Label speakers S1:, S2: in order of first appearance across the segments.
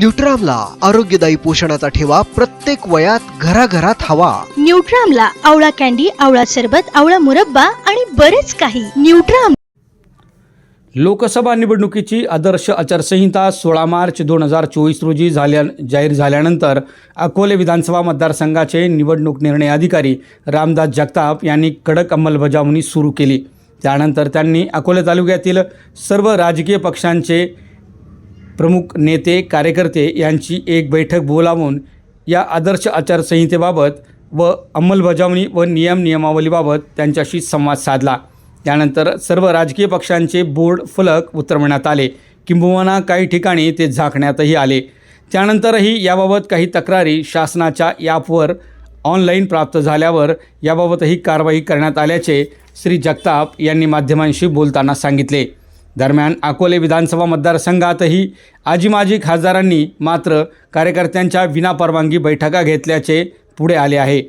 S1: न्यूट्रामला आरोग्यदायी पोषणाचा ठेवा प्रत्येक वयात घराघरात हवा.
S2: न्यूट्रामला आवळा कॅन्डी आवळा सरबत आवळा मुरब्बा आणि बरेच काही. न्यूट्राम
S3: लोकसभा निवडणुकीची आदर्श आचारसंहिता सोळा मार्च दोन हजार चोवीस रोजी झाल्या जाहीर झाल्यानंतर अकोले विधानसभा मतदारसंघाचे निवडणूक निर्णय अधिकारी रामदास जगताप यांनी कडक अंमलबजावणी सुरू केली. त्यानंतर त्यांनी अकोले तालुक्यातील सर्व राजकीय पक्षांचे प्रमुख नेते कार्यकर्ते यांची एक बैठक बोलावून या आदर्श आचारसंहितेबाबत व अंमलबजावणी व नियम नियमावलीबाबत त्यांच्याशी संवाद साधला. त्यानंतर सर्व राजकीय पक्षांचे बोर्ड फलक उतरवण्यात आले. किंबहुना काही ठिकाणी ते झाकण्यातही आले. त्यानंतरही याबाबत काही तक्रारी शासनाच्या ॲपवर ऑनलाईन प्राप्त झाल्यावर याबाबतही कारवाई करण्यात आल्याचे श्री जगताप यांनी माध्यमांशी बोलताना सांगितले. दरम्यान अकोले विधानसभा मतदारसंघातही आजी माजी खासदारांनी मात्र कार्यकर्त्यांच्या विनापरवानगी बैठका घेतल्याचे पुढे आले आहे.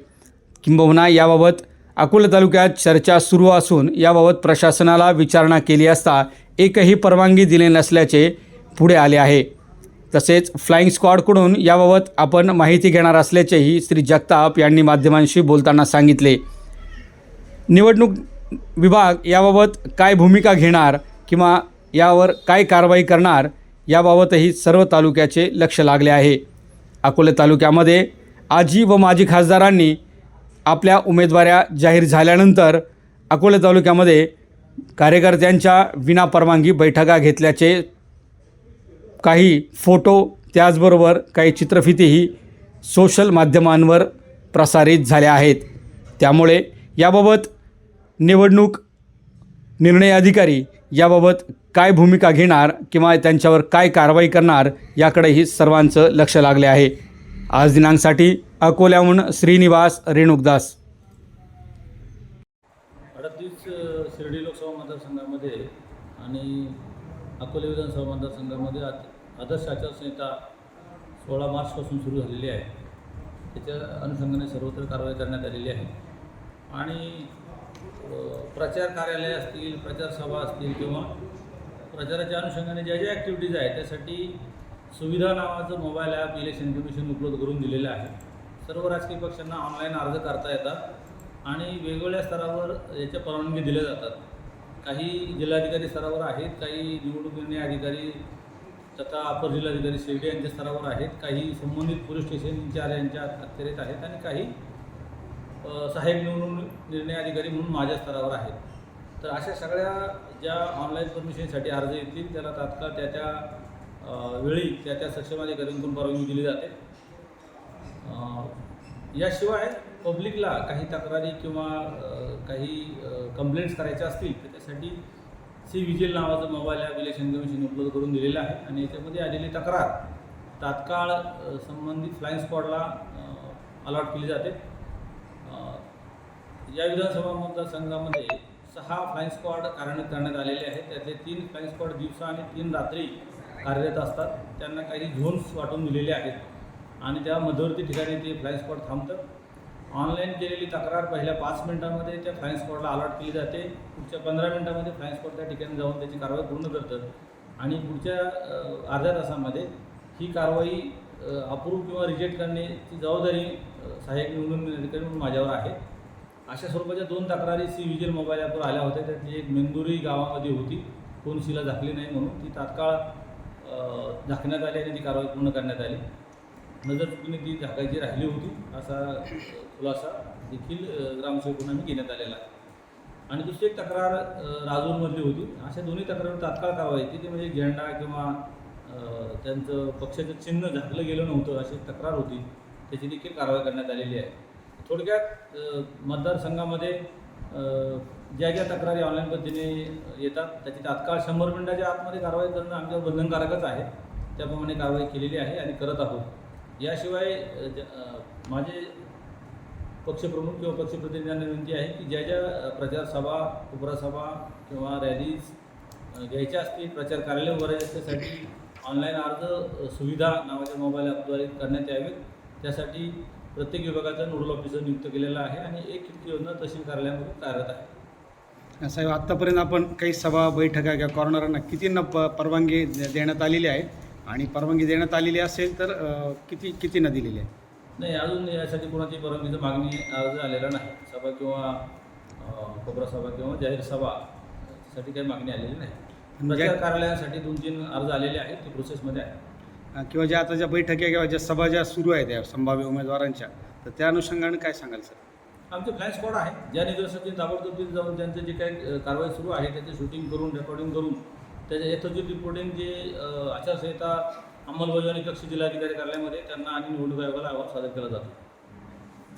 S3: किंबहुना याबाबत अकोला तालुक्यात चर्चा सुरू असून याबाबत प्रशासनाला विचारणा केली असता एकही परवानगी दिली नसल्याचे पुढे आले आहे. तसेच फ्लाईंग स्क्वॉडकडून याबाबत आपण माहिती घेणार असल्याचेही श्री जगताप यांनी माध्यमांशी बोलताना सांगितले. निवडणूक विभाग याबाबत काय भूमिका घेणार किंवा यावर काय कारवाई करणार याबाबतही सर्व तालुक्याचे लक्ष लागले आहे. अकोले तालुक्यामध्ये आजी व माजी खासदारांनी आपल्या उमेदवाऱ्या जाहीर झाल्यानंतर अकोले तालुक्यामध्ये कार्यकर्त्यांच्या विनापरवानगी बैठका घेतल्याचे काही फोटो त्याचबरोबर काही चित्रफितीही सोशल माध्यमांवर प्रसारित झाल्या आहेत. त्यामुळे याबाबत निवडणूक निर्णय अधिकारी याबाबत काय भूमिका घेणार किंवा त्यांच्यावर काय कारवाई करणार याकडेही सर्वांचं लक्ष लागले आहे. आज दिनांकसाठी अकोल्याहून श्रीनिवास रेणुकदास.
S4: अडतीस शिर्डी लोकसभा मतदारसंघामध्ये आणि अकोले विधानसभा मतदारसंघामध्ये आदर्श आचारसंहिता सोळा मार्चपासून सुरू झालेली आहे. त्याच्या अनुषंगाने सर्वत्र कारवाई करण्यात आलेली आहे. आणि प्रचार कार्यालय असतील प्रचार सभा असतील किंवा प्रचाराच्या अनुषंगाने ज्या ज्या ॲक्टिव्हिटीज आहेत त्यासाठी सुविधा नावाचं मोबाईल ॲप इलेक्शन कमिशन उपलब्ध करून दिलेलं आहे. सर्व राजकीय पक्षांना ऑनलाईन अर्ज करता येतात आणि वेगवेगळ्या स्तरावर याच्या परवानगी दिल्या जातात. काही जिल्हाधिकारी स्तरावर आहेत काही निवडणूक निर्णय अधिकारी तथा अपर जिल्हाधिकारी शिर्डी यांच्या स्तरावर आहेत काही संबंधित पोलीस स्टेशन इन्चार्ज यांच्या अखत्यारीत आहेत आणि काही सहाय्यक निवडणूक निर्णय अधिकारी म्हणून माझ्या स्तरावर आहेत. तर अशा सगळ्या ज्या ऑनलाईन परमिशनसाठी अर्ज येतील त्याला तात्काळ त्या त्या वेळी त्या त्या सक्षम अधिकाऱ्यांकडून परवानगी दिली जाते. याशिवाय पब्लिकला काही तक्रारी किंवा काही कंप्लेंट्स करायच्या असतील तर त्यासाठी सी विजिल नावाचं मोबाईल ॲप इलेक्शन कमिशन उपलब्ध करून दिलेलं आहे आणि याच्यामध्ये आलेली तक्रार तात्काळ संबंधित फ्लाईंग स्पॉटला अलॉट केली जाते. या विधानसभा मतदारसंघामध्ये सहा फ्लाईंग स्क्वॉड कार्यान्वित करण्यात आलेले आहेत. त्यातले तीन फ्लाईंग स्क्वॉड दिवसा आणि तीन रात्री कार्यरत असतात. त्यांना काही झोन्स वाटून दिलेले आहेत. आणि त्या मध्यवर्ती ठिकाणी ते फ्लाईंग स्क्वॉड थांबतं ऑनलाईन केलेली तक्रार पहिल्या पाच मिनिटांमध्ये त्या फ्लाईंग स्क्वॉडला अलॉट केली जाते. पुढच्या पंधरा मिनिटांमध्ये फ्लाईंग स्क्वॉड त्या ठिकाणी जाऊन त्याची कारवाई पूर्ण करतं आणि पुढच्या अर्ध्या तासामध्ये ही कारवाई अप्रूव्ह किंवा रिजेक्ट करण्याची जबाबदारी सहाय्यक निवडणूक अधिकारी म्हणून माझ्यावर आहे. अशा स्वरूपाच्या दोन तक्रारी सी विजिल मोबाईल ॲपवर आल्या होत्या. त्यातली एक मेंदुरी गावामध्ये होती. कोण शिला झाकली नाही म्हणून. ती तात्काळ झाकण्यात आली आणि ती कारवाई पूर्ण करण्यात आली. नजर चुकीने ती झाकायची राहिली होती. असा खुलासा देखील अ, ग्रामसेवकांना मी घेण्यात आलेला आहे. आणि दुसरी एक तक्रार राजूरमधली होती. अशा दोन्ही तक्रारीवर तात्काळ कारवाई ती म्हणजे झेंडा किंवा त्यांचं पक्षाचं चिन्ह झाकलं गेलं नव्हतं अशी तक्रार होती. त्याची देखील कारवाई करण्यात आलेली आहे. थोडक्यात मतदारसंघामध्ये ज्या ज्या तक्रारी ऑनलाईन पद्धतीने येतात त्याची तात्काळ शंभर मिनिटाच्या आतमध्ये कारवाई करणं आमच्यावर बंधनकारकच आहे. त्याप्रमाणे कारवाई केलेली आहे आणि करत आहोत. याशिवाय माझे पक्षप्रमुख किंवा पक्षप्रतिनिधींना विनंती आहे की ज्या ज्या प्रचारसभा उपरासभा किंवा रॅलीज घ्यायच्या असतील प्रचार कार्यालय उभारायचे त्यासाठी ऑनलाईन अर्ज सुविधा नावाच्या मोबाईल ॲपद्वारे करण्यात यावेत. त्यासाठी प्रत्येक विभागाचा नोडल ऑफिसर नियुक्त केलेला आहे आणि एक खिडकी योजना तहसील कार्यालयामध्ये कार्यरत आहे.
S3: साहेब आत्तापर्यंत आपण काही सभा बैठका किंवा कॉर्नरांना कितींना प परवानगी दे- देण्यात आलेली आहे? आणि परवानगी देण्यात आलेली असेल तर अ, किती कितीनं दिलेली आहे?
S4: नाही अजून यासाठी कोणाची परवानगीची मागणी अर्ज आलेला नाही. सभा किंवा अं, कोपरा सभा किंवा जाहीर सभा साठी काही मागणी आलेली नाही.
S3: म्हणजे-
S4: प्रचार कार्यालयासाठी दोन तीन अर्ज आलेले आहेत ते प्रोसेसमध्ये आहे.
S3: किंवा ज्या आता ज्या बैठकी किंवा ज्या सभा ज्या सुरू आहेत या संभाव्य उमेदवारांच्या तर त्या अनुषंगाने काय सांगाल सर?
S4: आमचे फ्लॅश स्क्वॉड आहे. ज्या निदर्शकांनी ताबडतोब जाऊन त्यांचं जे काही कारवाई सुरू आहे त्याचे शूटिंग करून रेकॉर्डिंग करून त्याच्या यथोचित रिपोर्टिंग जे आचारसंहिता अंमलबजावणी कक्ष जिल्हाधिकारी कार्यालयामध्ये त्यांना आणि निवडणूक आयोगाला अहवाल सादर केला जातो.